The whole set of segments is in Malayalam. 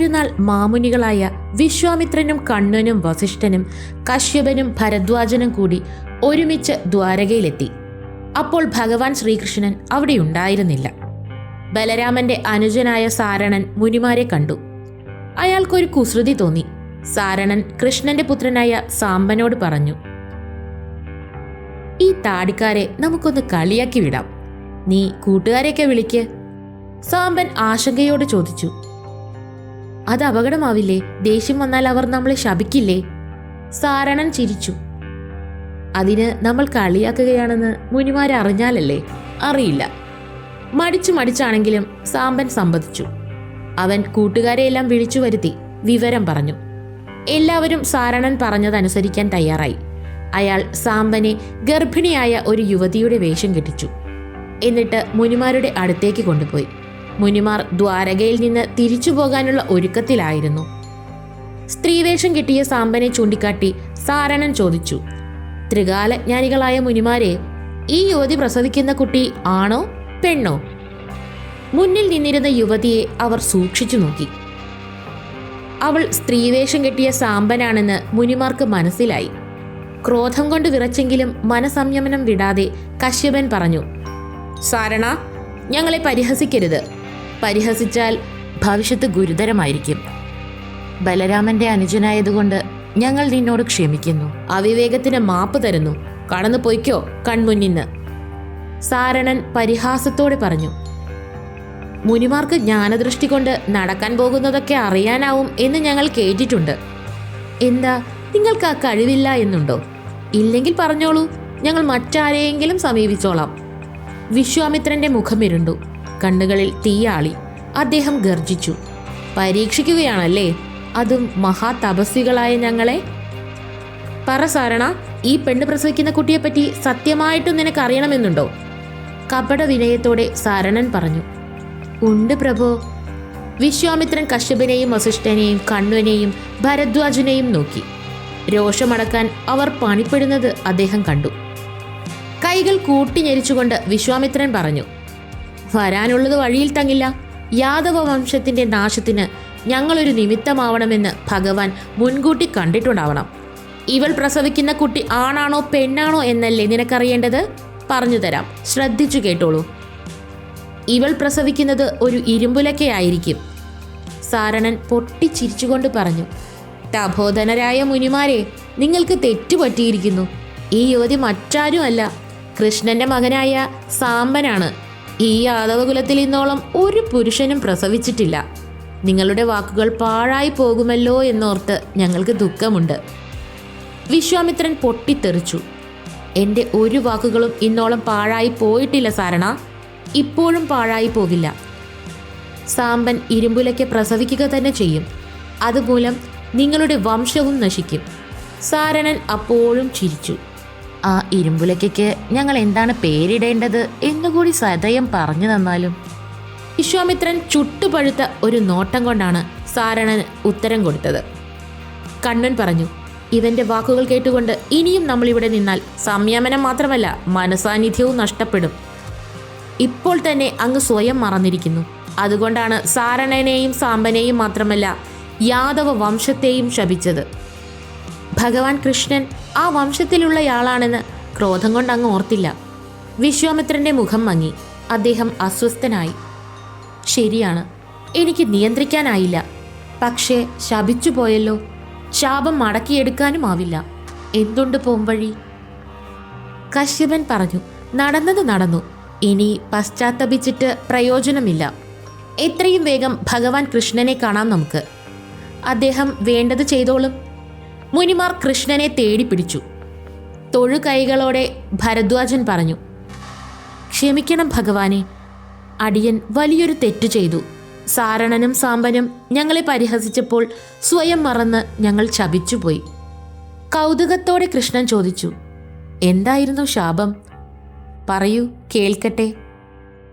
ഒരു നാൾ മാമുനികളായ വിശ്വാമിത്രനും കണ്ണനും വസിഷ്ഠനും കശ്യപനും ഭരദ്വാജനും കൂടി ഒരുമിച്ച് ദ്വാരകയിലെത്തി. അപ്പോൾ ഭഗവാൻ ശ്രീകൃഷ്ണൻ അവിടെ ഉണ്ടായിരുന്നില്ല ബലരാമന്റെ അനുജനായ സാരണൻ മുനിമാരെ കണ്ടു. അയാൾക്കൊരു കുസൃതി തോന്നി. സാരണൻ കൃഷ്ണന്റെ പുത്രനായ സാമ്പനോട് പറഞ്ഞു ഈ താടിക്കാരെ നമുക്കൊന്ന് കളിയാക്കി വിടാം. നീ കൂട്ടുകാരെയൊക്കെ വിളിക്ക്. സാമ്പൻ ആശങ്കയോട് ചോദിച്ചു അത് അപകടമാവില്ലേ? ദേഷ്യം വന്നാൽ അവർ നമ്മളെ ശപിക്കില്ലേ? സാരണൻ ചിരിച്ചു. അതിന് നമ്മൾ കളിയാക്കുകയാണെന്ന് മുനിമാർ അറിഞ്ഞാലല്ലേ? അറിയില്ല. മടിച്ചു മടിച്ചാണെങ്കിലും സാമ്പൻ സമ്മതിച്ചു. അവൻ കൂട്ടുകാരെയെല്ലാം വിളിച്ചു വരുത്തി വിവരം പറഞ്ഞു. എല്ലാവരും സാരണൻ പറഞ്ഞതനുസരിക്കാൻ തയ്യാറായി. അയാൾ സാമ്പനെ ഗർഭിണിയായ ഒരു യുവതിയുടെ വേഷം കെട്ടിച്ചു. എന്നിട്ട് മുനിമാരുടെ അടുത്തേക്ക് കൊണ്ടുപോയി. മുനിമാർ ദ്വാരകയിൽ നിന്ന് തിരിച്ചു പോകാനുള്ള ഒരുക്കത്തിലായിരുന്നു. സ്ത്രീവേഷം കിട്ടിയ സാമ്പനെ ചൂണ്ടിക്കാട്ടി സാരണൻ ചോദിച്ചു ത്രികാലജ്ഞാനികളായ മുനിമാരെ ഈ യുവതി പ്രസവിക്കുന്ന കുട്ടി ആണോ പെണ്ണോ? മുന്നിൽ നിന്നിരുന്ന യുവതിയെ അവർ സൂക്ഷിച്ചു നോക്കി. അവൾ സ്ത്രീവേഷം കെട്ടിയ സാമ്പനാണെന്ന് മുനിമാർക്ക് മനസ്സിലായി. ക്രോധം കൊണ്ട് വിറച്ചെങ്കിലും മനസംയമനം വിടാതെ കശ്യപൻ പറഞ്ഞു സാരണ ഞങ്ങളെ പരിഹസിക്കരുത്. പരിഹസിച്ചാൽ ഭവിഷ്യത്ത് ഗുരുതരമായിരിക്കും. ബലരാമന്റെ അനുജനായതുകൊണ്ട് ഞങ്ങൾ നിന്നോട് ക്ഷമിക്കുന്നു. അവിവേകത്തിന് മാപ്പ് തരുന്നു. കടന്നു പൊയ്ക്കോ കൺമുന്നിന്ന്. സാരണൻ പരിഹാസത്തോടെ പറഞ്ഞു മുനിമാർക്ക് ജ്ഞാനദൃഷ്ടി കൊണ്ട് നടക്കാൻ പോകുന്നതൊക്കെ അറിയാനാവും എന്ന് ഞങ്ങൾ കേട്ടിട്ടുണ്ട്. എന്താ നിങ്ങൾക്ക് ആ കഴിവില്ല എന്നുണ്ടോ? ഇല്ലെങ്കിൽ പറഞ്ഞോളൂ ഞങ്ങൾ മറ്റാരെയെങ്കിലും സമീപിച്ചോളാം. വിശ്വാമിത്രന്റെ മുഖം ഇരുണ്ടു. കണ്ണുകളിൽ തീയാളി അദ്ദേഹം ഗർജിച്ചു പരീക്ഷിക്കുകയാണല്ലേ? അതും മഹാതപസ്വികളായ ഞങ്ങളെ? പറ സാരണ ഈ പെണ്ണ് പ്രസവിക്കുന്ന കുട്ടിയെപ്പറ്റി സത്യമായിട്ടും നിനക്ക് അറിയണമെന്നുണ്ടോ കപട വിനയത്തോടെ സാരണൻ പറഞ്ഞു. ഉണ്ട് പ്രഭോ. വിശ്വാമിത്രൻ കശ്യപിനെയും വസിഷ്ഠനെയും കണ്വനെയും ഭരദ്വാജനെയും നോക്കി. രോഷമടക്കാൻ അവർ പണിപ്പെടുന്നത് അദ്ദേഹം കണ്ടു. കൈകൾ കൂട്ടിഞ്ഞെരിച്ചുകൊണ്ട് വിശ്വാമിത്രൻ പറഞ്ഞു വരാനുള്ളത് വഴിയിൽ തങ്ങില്ല. യാദവ വംശത്തിന്റെ നാശത്തിന് ഞങ്ങളൊരു നിമിത്തമാവണമെന്ന് ഭഗവാൻ മുൻകൂട്ടി കണ്ടിട്ടുണ്ടാവണം. ഇവൾ പ്രസവിക്കുന്ന കുട്ടി ആണാണോ പെണ്ണാണോ എന്നല്ലേ നിനക്കറിയേണ്ടത്? പറഞ്ഞു തരാം. ശ്രദ്ധിച്ചു കേട്ടോളൂ. ഇവൾ പ്രസവിക്കുന്നത് ഒരു ഇരുമ്പുലക്കയായിരിക്കും. സാരണൻ പൊട്ടിച്ചിരിച്ചുകൊണ്ട് പറഞ്ഞു തപോധനരായ മുനിമാരെ നിങ്ങൾക്ക് തെറ്റുപറ്റിയിരിക്കുന്നു. ഈ യുവതി മറ്റാരുമല്ല. കൃഷ്ണന്റെ മകനായ സാമ്പനാണ്. ഈ യാദവ കുലത്തിൽ ഇന്നോളം ഒരു പുരുഷനും പ്രസവിച്ചിട്ടില്ല. നിങ്ങളുടെ വാക്കുകൾ പാഴായി പോകുമല്ലോ എന്നോർത്ത് ഞങ്ങൾക്ക് ദുഃഖമുണ്ട്. വിശ്വാമിത്രൻ പൊട്ടിത്തെറിച്ചു. എന്റെ ഒരു വാക്കുകളും ഇന്നോളം പാഴായി പോയിട്ടില്ല സാരണ. ഇപ്പോഴും പാഴായി പോകില്ല. സാമ്പൻ ഇരുമ്പുലയ്ക്ക് പ്രസവിക്കുക തന്നെ ചെയ്യും. അതുമൂലം നിങ്ങളുടെ വംശവും നശിക്കും. സാരണൻ അപ്പോഴും ചിരിച്ചു. ആ ഇരുമ്പുലക്കയ്ക്ക് ഞങ്ങൾ എന്താണ് പേരിടേണ്ടത് എന്നുകൂടി സദയം പറഞ്ഞു തന്നാലും. വിശ്വാമിത്രൻ ചുട്ടുപഴുത്ത ഒരു നോട്ടം കൊണ്ടാണ് സാരണന് ഉത്തരം കൊടുത്തത്. കണ്ണൻ പറഞ്ഞു ഇവന്റെ വാക്കുകൾ കേട്ടുകൊണ്ട് ഇനിയും നമ്മൾ ഇവിടെ നിന്നാൽ സംയമനം മാത്രമല്ല മനസാന്നിധ്യവും നഷ്ടപ്പെടും. ഇപ്പോൾ തന്നെ അങ്ങ് സ്വയം മറന്നിരിക്കുന്നു. അതുകൊണ്ടാണ് സാരണനെയും സാമ്പനെയും മാത്രമല്ല യാദവ വംശത്തെയും ശപിച്ചത്. ഭഗവാൻ കൃഷ്ണൻ ആ വംശത്തിലുള്ളയാളാണെന്ന് ക്രോധം കൊണ്ട് അങ്ങ് ഓർത്തില്ല. വിശ്വാമിത്രന്റെ മുഖം മങ്ങി. അദ്ദേഹം അസ്വസ്ഥനായി. ശരിയാണ്. എനിക്ക് നിയന്ത്രിക്കാനായില്ല. പക്ഷേ ശപിച്ചു പോയല്ലോ. ശാപം മടക്കിയെടുക്കാനും ആവില്ല. എന്തുണ്ട് പോംവഴി? കശ്യപൻ പറഞ്ഞു നടന്നത് നടന്നു. ഇനി പശ്ചാത്തപിച്ചിട്ട് പ്രയോജനമില്ല. എത്രയും വേഗം ഭഗവാൻ കൃഷ്ണനെ കാണാം നമുക്ക്. അദ്ദേഹം വേണ്ടത് ചെയ്തോളും. മുനിമാർ കൃഷ്ണനെ തേടിപ്പിടിച്ചു തൊഴുകൈകളോടെ ഭരദ്വാജൻ പറഞ്ഞു ക്ഷമിക്കണം ഭഗവാനെ അടിയൻ വലിയൊരു തെറ്റു ചെയ്തു. സാരണനും സാമ്പനും ഞങ്ങളെ പരിഹസിച്ചപ്പോൾ സ്വയം മറന്ന് ഞങ്ങൾ ചപിച്ചുപോയി കൗതുകത്തോടെ കൃഷ്ണൻ ചോദിച്ചു എന്തായിരുന്നു ശാപം? പറയൂ കേൾക്കട്ടെ.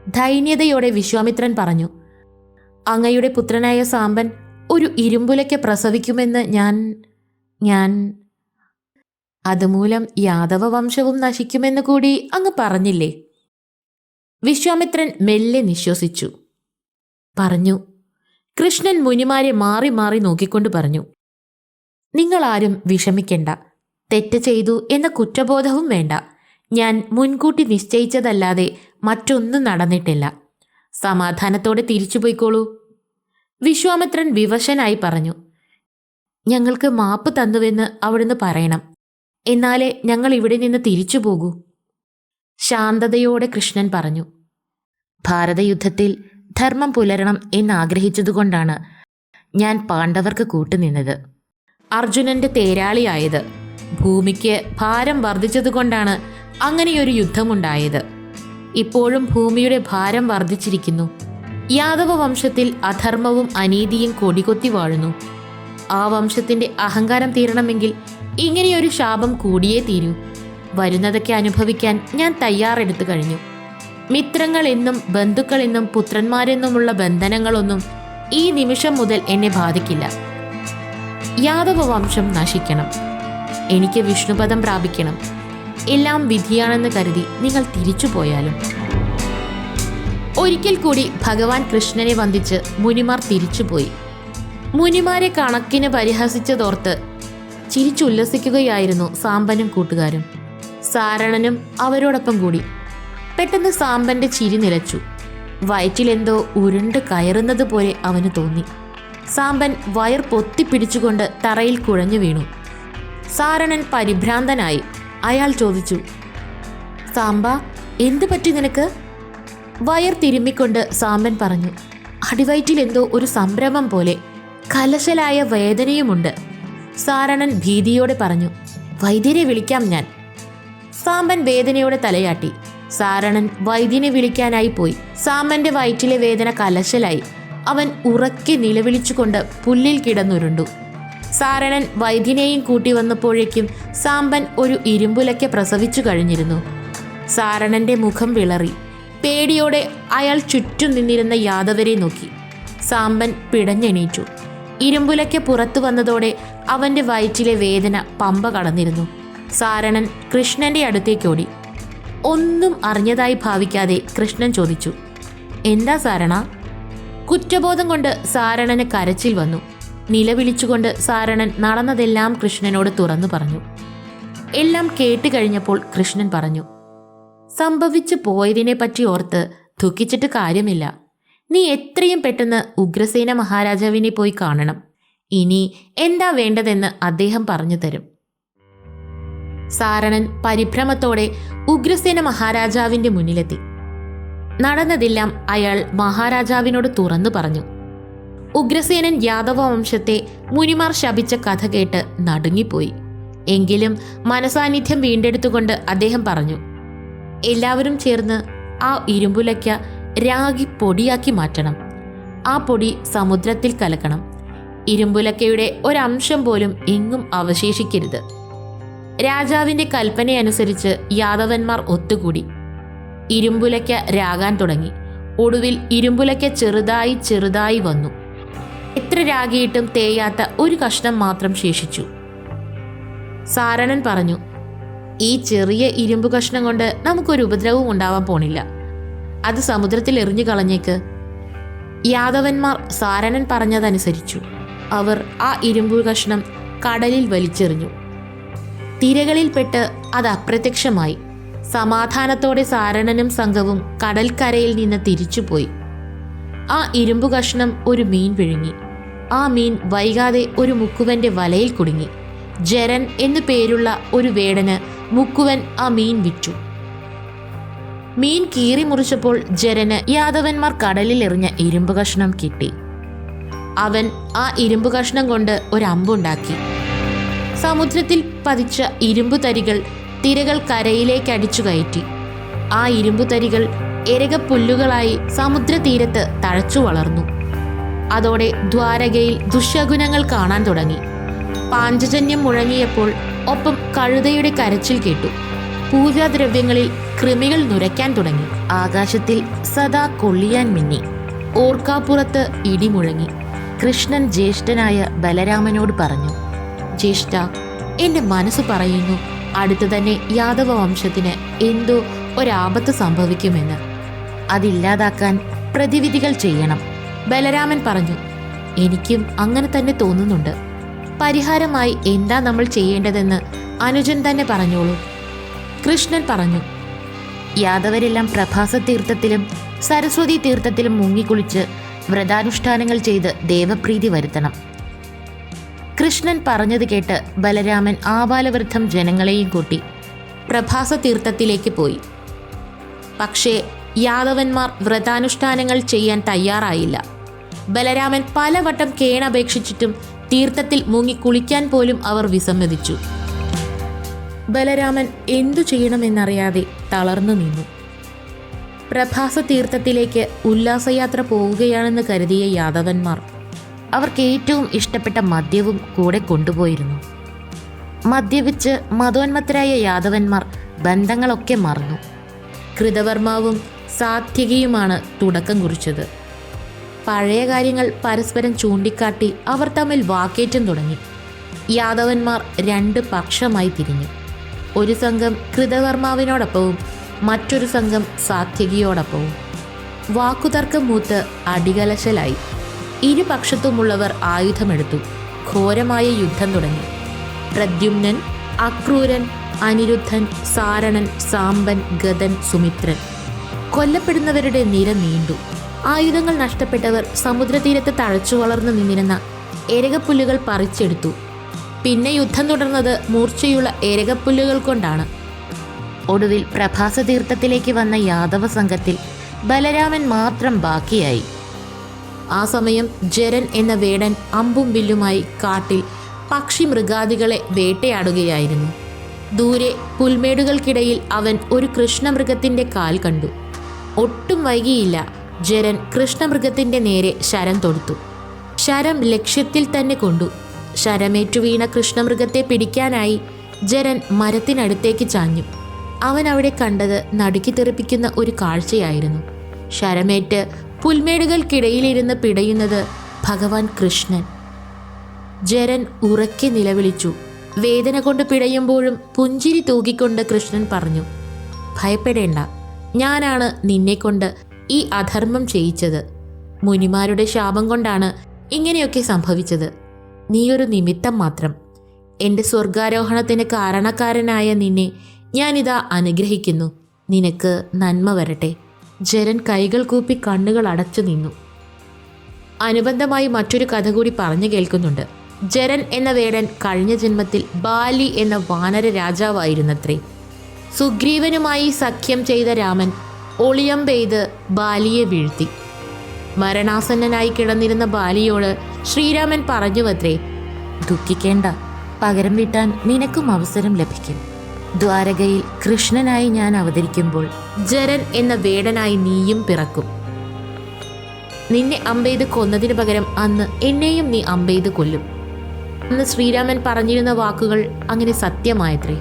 ദൈന്യതയോടെ വിശ്വാമിത്രൻ പറഞ്ഞു അങ്ങയുടെ പുത്രനായ സാമ്പൻ ഒരു ഇരുമ്പുലയ്ക്ക് പ്രസവിക്കുമെന്ന് ഞാൻ ഞാൻ അതുമൂലം യാദവ വംശവും നശിക്കുമെന്ന് കൂടി അങ്ങ് പറഞ്ഞില്ലേ? വിശ്വാമിത്രൻ മെല്ലെ നിശ്വസിച്ചു. പറഞ്ഞു കൃഷ്ണൻ മുനിമാരെ മാറി മാറി നോക്കിക്കൊണ്ട് പറഞ്ഞു നിങ്ങളാരും വിഷമിക്കണ്ട തെറ്റ് ചെയ്തു എന്ന കുറ്റബോധവും വേണ്ട. ഞാൻ മുൻകൂട്ടി നിശ്ചയിച്ചതല്ലാതെ മറ്റൊന്നും നടന്നിട്ടില്ല. സമാധാനത്തോടെ തിരിച്ചുപോയിക്കോളൂ. വിശ്വാമിത്രൻ വിവശനായി പറഞ്ഞു ഞങ്ങൾക്ക് മാപ്പ് തന്നുവെന്ന് അവിടുന്ന് പറയണം. എന്നാലേ ഞങ്ങൾ ഇവിടെ നിന്ന് തിരിച്ചു പോകൂ. ശാന്തതയോടെ കൃഷ്ണൻ പറഞ്ഞു ഭാരതയുദ്ധത്തിൽ ധർമ്മം പുലരണം എന്നാഗ്രഹിച്ചതുകൊണ്ടാണ് ഞാൻ പാണ്ഡവർക്ക് കൂട്ടുനിന്നത്. അർജുനന്റെ തേരാളിയായത് ഭൂമിക്ക് ഭാരം വർദ്ധിച്ചതുകൊണ്ടാണ് അങ്ങനെയൊരു യുദ്ധമുണ്ടായത്. ഇപ്പോഴും ഭൂമിയുടെ ഭാരം വർദ്ധിച്ചിരിക്കുന്നു. യാദവ വംശത്തിൽ അധർമ്മവും അനീതിയും കൊടികൊത്തി വാഴുന്നു. ആ വംശത്തിന്റെ അഹങ്കാരം തീരണമെങ്കിൽ ഇങ്ങനെയൊരു ശാപം കൂടിയേ തീരൂ. വരുന്നതൊക്കെ അനുഭവിക്കാൻ ഞാൻ തയ്യാറെടുത്തു കഴിഞ്ഞു. മിത്രങ്ങൾ എന്നും ബന്ധുക്കൾ എന്നും പുത്രന്മാരെന്നുമുള്ള ബന്ധനങ്ങളൊന്നും ഈ നിമിഷം മുതൽ എന്നെ ബാധിക്കില്ല. യാദവ വംശം നശിക്കണം. എനിക്ക് വിഷ്ണുപദം പ്രാപിക്കണം. എല്ലാം വിധിയാണെന്ന് കരുതി നിങ്ങൾ തിരിച്ചു പോയാലും. ഒരിക്കൽ കൂടി ഭഗവാൻ കൃഷ്ണനെ വന്ദിച്ച് മുനിമാർ തിരിച്ചുപോയി. മുനിമാരെ കണക്കിന് പരിഹസിച്ചതോർത്ത് ചിരിച്ചുല്ലസിക്കുകയായിരുന്നു സാമ്പനും കൂട്ടുകാരും. സാരണനും അവരോടൊപ്പം കൂടി. പെട്ടെന്ന് സാമ്പന്റെ ചിരി നിലച്ചു. വയറ്റിലെന്തോ ഉരുണ്ട് കയറുന്നത് പോലെ അവന് തോന്നി. സാമ്പൻ വയർ പൊത്തിപ്പിടിച്ചുകൊണ്ട് തറയിൽ കുഴഞ്ഞു വീണു. സാരണൻ പരിഭ്രാന്തനായി അയാൾ ചോദിച്ചു സാമ്പ എന്തു പറ്റി നിനക്ക്? വയർ തിരുമ്മിക്കൊണ്ട് സാമ്പൻ പറഞ്ഞു അടിവയറ്റിൽ എന്തോ ഒരു സംരംഭം പോലെ. കലശലായ വേദനയുമുണ്ട്. സാരണൻ ഭീതിയോടെ പറഞ്ഞു വൈദ്യരെ വിളിക്കാം ഞാൻ. സാമ്പൻ വേദനയോടെ തലയാട്ടി. സാരണൻ വൈദ്യനെ വിളിക്കാനായി പോയി. സാമ്പന്റെ വയറ്റിലെ വേദന കലശലായി. അവൻ ഉറക്കെ നിലവിളിച്ചുകൊണ്ട് പുല്ലിൽ കിടന്നുരുണ്ടു. സാരണൻ വൈദ്യനെയും കൂട്ടി വന്നപ്പോഴേക്കും സാമ്പൻ ഒരു ഇരുമ്പുലയ്ക്ക് പ്രസവിച്ചു കഴിഞ്ഞിരുന്നു. സാരണന്റെ മുഖം വിളറി. പേടിയോടെ അയാൾ ചുറ്റും നിന്നിരുന്ന യാദവരെ നോക്കി. സാമ്പൻ പിടഞ്ഞെണീറ്റു. ഇരുമ്പുലയ്ക്ക് പുറത്തു വന്നതോടെ അവന്റെ വയറ്റിലെ വേദന പമ്പ കടന്നിരുന്നു. സാരണൻ കൃഷ്ണന്റെ അടുത്തേക്കോടി ഒന്നും അറിഞ്ഞതായി ഭാവിക്കാതെ കൃഷ്ണൻ ചോദിച്ചു എന്താ സാരണ? കുറ്റബോധം കൊണ്ട് സാരണന് കരച്ചിൽ വന്നു. നിലവിളിച്ചുകൊണ്ട് സാരണൻ നടന്നതെല്ലാം കൃഷ്ണനോട് തുറന്നു പറഞ്ഞു. എല്ലാം കേട്ട് കഴിഞ്ഞപ്പോൾ കൃഷ്ണൻ പറഞ്ഞു സംഭവിച്ചു പോയതിനെ പറ്റി ഓർത്ത് ദുഃഖിച്ചിട്ട് കാര്യമില്ല. നീ എത്രയും പെട്ടെന്ന് ഉഗ്രസേന മഹാരാജാവിനെ പോയി കാണണം. ഇനി എന്താ വേണ്ടതെന്ന് അദ്ദേഹം പറഞ്ഞു തരും. സാരണൻ പരിഭ്രമത്തോടെ ഉഗ്രസേന മഹാരാജാവിന്റെ മുന്നിലെത്തി. നടന്നതെല്ലാം അയാൾ മഹാരാജാവിനോട് തുറന്നു പറഞ്ഞു. ഉഗ്രസേനൻ യാദവ വംശത്തെ മുനിമാർ ശപിച്ച കഥ കേട്ട് നടുങ്ങിപ്പോയി. എങ്കിലും മനസാന്നിധ്യം വീണ്ടെടുത്തുകൊണ്ട് അദ്ദേഹം പറഞ്ഞു എല്ലാവരും ചേർന്ന് ആ ഇരുമ്പുലയ്ക്ക രാഗി പൊടിയാക്കി മാറ്റണം. ആ പൊടി സമുദ്രത്തിൽ കലക്കണം. ഇരുമ്പുലക്കയുടെ ഒരംശം പോലും എങ്ങും അവശേഷിക്കരുത്. രാജാവിന്റെ കൽപ്പനയനുസരിച്ച് യാദവന്മാർ ഒത്തുകൂടി. ഇരുമ്പുലയ്ക്ക രാകാൻ തുടങ്ങി. ഒടുവിൽ ഇരുമ്പുലയ്ക്ക ചെറുതായി ചെറുതായി വന്നു. എത്ര രാഗിയിട്ടും തേയാത്ത ഒരു കഷ്ണം മാത്രം ശേഷിച്ചു. സാരണൻ പറഞ്ഞു ഈ ചെറിയ ഇരുമ്പ് കഷ്ണം കൊണ്ട് നമുക്കൊരു ഉപദ്രവവും ഉണ്ടാവാൻ പോണില്ല. അത് സമുദ്രത്തിൽ എറിഞ്ഞു കളഞ്ഞേക്ക്. യാദവന്മാർ സാരണൻ പറഞ്ഞതനുസരിച്ചു. അവർ ആ ഇരുമ്പു കഷ്ണം കടലിൽ വലിച്ചെറിഞ്ഞു. തിരകളിൽപ്പെട്ട് അത് അപ്രത്യക്ഷമായി. സമാധാനത്തോടെ സാരണനും സംഘവും കടൽക്കരയിൽ നിന്ന് തിരിച്ചുപോയി. ആ ഇരുമ്പു കഷ്ണം ഒരു മീൻ വിഴുങ്ങി ആ മീൻ വൈകാതെ ഒരു മുക്കുവന്റെ വലയിൽ കുടുങ്ങി. ജരൻ എന്നു പേരുള്ള ഒരു വേടന് മുക്കുവൻ ആ മീൻ വിറ്റു. മീൻ കീറി മുറിച്ചപ്പോൾ ജരന് യാദവന്മാർ കടലിൽ എറിഞ്ഞ ഇരുമ്പ് കഷ്ണം കിട്ടി. അവൻ ആ ഇരുമ്പ് കഷ്ണം കൊണ്ട് ഒരമ്പുണ്ടാക്കി. സമുദ്രത്തിൽ പതിച്ച ഇരുമ്പു തരികൾ തിരകൾ കരയിലേക്ക് അടിച്ചു കയറ്റി. ആ ഇരുമ്പു തരികൾ എരകപ്പുല്ലുകളായി സമുദ്രതീരത്ത് തഴച്ചു വളർന്നു. അതോടെ ദ്വാരകയിൽ ദുശകുനങ്ങൾ കാണാൻ തുടങ്ങി. പാഞ്ചജന്യം മുഴങ്ങിയപ്പോൾ ഒപ്പം കഴുതയുടെ കരച്ചിൽ കേട്ടു. പൂജാദ്രവ്യങ്ങളിൽ കൃമികൾ നുരയ്ക്കാൻ തുടങ്ങി. ആകാശത്തിൽ സദാ കൊള്ളിയാൻ മിന്നി. ഓർക്കാപ്പുറത്ത് ഇടിമുഴങ്ങി കൃഷ്ണൻ ജ്യേഷ്ഠനായ ബലരാമനോട് പറഞ്ഞു ജ്യേഷ്ഠ എന്റെ മനസ്സ് പറയുന്നു അടുത്തു തന്നെ യാദവ വംശത്തിന് എന്തോ ഒരാപത്ത് സംഭവിക്കുമെന്ന്. അതില്ലാതാക്കാൻ പ്രതിവിധികൾ ചെയ്യണം. ബലരാമൻ പറഞ്ഞു എനിക്കും അങ്ങനെ തന്നെ തോന്നുന്നുണ്ട്. പരിഹാരമായി എന്താ നമ്മൾ ചെയ്യേണ്ടതെന്ന് അനുജൻ തന്നെ പറഞ്ഞോളൂ. കൃഷ്ണൻ പറഞ്ഞു യാദവരെല്ലാം പ്രഭാസ തീർത്ഥത്തിലും സരസ്വതി തീർത്ഥത്തിലും മുങ്ങിക്കുളിച്ച് വ്രതാനുഷ്ഠാനങ്ങൾ ചെയ്ത് ദേവപ്രീതി വരുത്തണം. കൃഷ്ണൻ പറഞ്ഞത് കേട്ട് ബലരാമൻ ആബാലവൃദ്ധം ജനങ്ങളെയും കൂട്ടി പ്രഭാസ തീർത്ഥത്തിലേക്ക് പോയി. പക്ഷേ യാദവന്മാർ വ്രതാനുഷ്ഠാനങ്ങൾ ചെയ്യാൻ തയ്യാറായില്ല. ബലരാമൻ പലവട്ടം കേണപേക്ഷിച്ചിട്ടും തീർത്ഥത്തിൽ മുങ്ങി കുളിക്കാൻ പോലും അവർ വിസമ്മതിച്ചു. ബലരാമൻ എന്തു ചെയ്യണമെന്നറിയാതെ തളർന്നു നിന്നു. പ്രഭാസ തീർത്ഥത്തിലേക്ക് ഉല്ലാസയാത്ര പോവുകയാണെന്ന് കരുതിയ യാദവന്മാർ അവർക്ക് ഏറ്റവും ഇഷ്ടപ്പെട്ട മദ്യവും കൂടെ കൊണ്ടുപോയിരുന്നു. മദ്യപിച്ച് മതോന്മത്തരായ യാദവന്മാർ ബന്ധങ്ങളൊക്കെ മറന്നു. കൃതവർമാവും സാത്വികയുമാണ് തുടക്കം കുറിച്ചത്. പഴയ കാര്യങ്ങൾ പരസ്പരം ചൂണ്ടിക്കാട്ടി അവർ തമ്മിൽ വാക്കേറ്റം തുടങ്ങി. യാദവന്മാർ രണ്ട് പക്ഷമായി തിരിഞ്ഞു. ഒരു സംഘം കൃതകർമാവിനോടൊപ്പവും മറ്റൊരു സംഘം സാത്യകിയോടൊപ്പവും വാക്കുതർക്കം മൂത്ത് അടികലശലായി. ഇരുപക്ഷത്തുമുള്ളവർ ആയുധമെടുത്തു. ഘോരമായ യുദ്ധം തുടങ്ങി. പ്രദ്യുമ്നൻ അക്രൂരൻ അനിരുദ്ധൻ സാരണൻ സാമ്പൻ ഗതൻ സുമിത്രൻ. കൊല്ലപ്പെടുന്നവരുടെ നിര നീണ്ടു. ആയുധങ്ങൾ നഷ്ടപ്പെട്ടവർ സമുദ്രതീരത്ത് തഴച്ചു വളർന്നു നിന്നിരുന്ന എരകപ്പുല്ലുകൾ പറിച്ചെടുത്തു. പിന്നെ യുദ്ധം തുടർന്നത് മൂർച്ചയുള്ള എരകപ്പുല്ലുകൾ കൊണ്ടാണ്. ഒടുവിൽ പ്രഭാസ തീർത്ഥത്തിലേക്ക് വന്ന യാദവ സംഘത്തിൽ ബലരാമൻ മാത്രം ബാക്കിയായി. ആ സമയം ജരൻ എന്ന വേടൻ അമ്പും വില്ലുമായി കാട്ടിൽ പക്ഷി മൃഗാദികളെ വേട്ടയാടുകയായിരുന്നു. ദൂരെ പുൽമേടുകൾക്കിടയിൽ അവൻ ഒരു കൃഷ്ണമൃഗത്തിന്റെ കാൽ കണ്ടു. ഒട്ടും വൈകിയില്ല ജരൻ കൃഷ്ണമൃഗത്തിന്റെ നേരെ ശരം തൊടുത്തു. ശരം ലക്ഷ്യത്തിൽ തന്നെ കൊണ്ടു. ശരമേറ്റു വീണ കൃഷ്ണമൃഗത്തെ പിടിക്കാനായി ജരൻ മരത്തിനടുത്തേക്ക് ചാഞ്ഞു. അവൻ അവിടെ കണ്ടത് നടുക്കി തെറിപ്പിക്കുന്ന ഒരു കാഴ്ചയായിരുന്നു. ശരമേറ്റ് പുൽമേടുകൾക്കിടയിലിരുന്ന് പിടയുന്നത് ഭഗവാൻ കൃഷ്ണൻ. ജരൻ ഉറക്കെ നിലവിളിച്ചു. വേദന കൊണ്ട് പിടയുമ്പോഴും പുഞ്ചിരി തൂകിക്കൊണ്ട് കൃഷ്ണൻ പറഞ്ഞു ഭയപ്പെടേണ്ട. ഞാനാണ് നിന്നെക്കൊണ്ട് ഈ അധർമ്മം ചെയ്യിച്ചത്. മുനിമാരുടെ ശാപം കൊണ്ടാണ് ഇങ്ങനെയൊക്കെ സംഭവിച്ചത്. നീയൊരു നിമിത്തം മാത്രം. എന്റെ സ്വർഗാരോഹണത്തിന് കാരണക്കാരനായ നിന്നെ ഞാനിതാ അനുഗ്രഹിക്കുന്നു. നിനക്ക് നന്മ വരട്ടെ. ജരൻ കൈകൾ കൂപ്പി കണ്ണുകൾ അടച്ചു നിന്നു. അനുബന്ധമായി മറ്റൊരു കഥ കൂടി പറഞ്ഞു കേൾക്കുന്നുണ്ട്. ജരൻ എന്ന വേടൻ കഴിഞ്ഞ ജന്മത്തിൽ ബാലി എന്ന വാനര രാജാവായിരുന്നത്രേ. സുഗ്രീവനുമായി സഖ്യം ചെയ്ത രാമൻ ഒളിയം പെയ്ത് ബാലിയെ വീഴ്ത്തി. മരണാസന്നനായി കിടന്നിരുന്ന ബാലിയോട് ശ്രീരാമൻ പറഞ്ഞുവത്രേ ദുഃഖിക്കേണ്ട. പകരം വിട്ടാൻ നിനക്കും അവസരം ലഭിക്കും. ദ്വാരകയിൽ കൃഷ്ണനായി ഞാൻ അവതരിക്കുമ്പോൾ ജരൻ എന്ന വേടനായി നീയും പിറക്കും. നിന്നെ അമ്പെയ്ത് കൊന്നതിന് പകരം അന്ന് എന്നെയും നീ അമ്പെയ്ത് കൊല്ലും. അന്ന് ശ്രീരാമൻ പറഞ്ഞിരുന്ന വാക്കുകൾ അങ്ങനെ സത്യമായത്രേ.